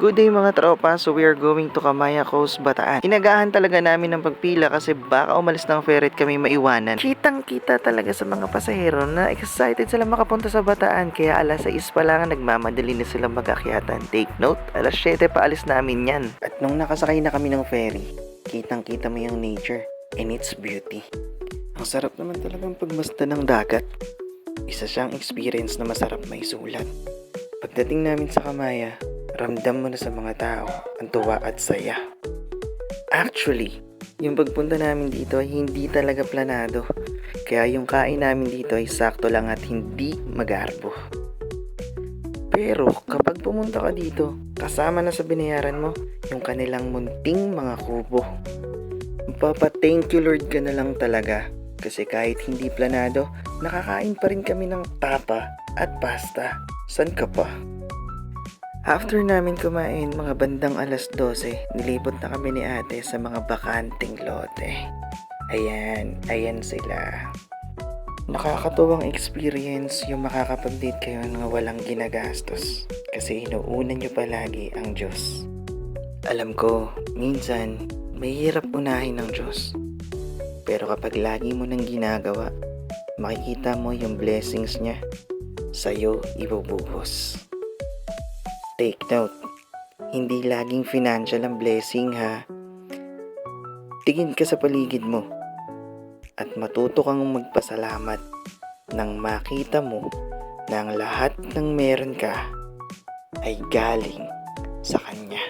Good day mga tropa, so we are going to Kamaya Coast, Bataan. Inagahan talaga namin ng pagpila kasi baka umalis ng ferret kami maiwanan. Kitang kita talaga sa mga pasahero na excited sila makapunta sa Bataan kaya alas 6 pa lang nagmamadali na sila magakyatan. Take note, alas 7 pa alis namin yan. At nung nakasakay na kami ng ferry, kitang kita mo yung nature and its beauty. Ang sarap naman talagang pagmasta ng dagat. Isa siyang experience na masarap may sulat. Pagdating namin sa Kamaya, ramdam mo na sa mga tao ang tuwa at saya. Actually, yung pagpunta namin dito ay hindi talaga planado. Kaya yung kain namin dito ay sakto lang at hindi magarbo. Pero kapag pumunta ka dito, kasama na sa binayaran mo yung kanilang munting mga kubo. Magpapa-thank you Lord ka na lang talaga. Kasi kahit hindi planado, nakakain pa rin kami ng tapa at pasta. San ka pa? After namin kumain mga bandang alas 12, nilibot na kami ni ate sa mga bakanting lote. Ayan, ayan sila. Nakakatuwang experience yung makakapag-date kayo ng walang ginagastos kasi inuuna nyo palagi ang Diyos. Alam ko, minsan, mahirap unahin ng Diyos. Pero kapag lagi mo nang ginagawa, makikita mo yung blessings niya sa'yo ibubuhos. Take note, hindi laging financial ang blessing ha. Tingin ka sa paligid mo at matuto kang magpasalamat nang makita mo na ang lahat ng meron ka ay galing sa Kanya.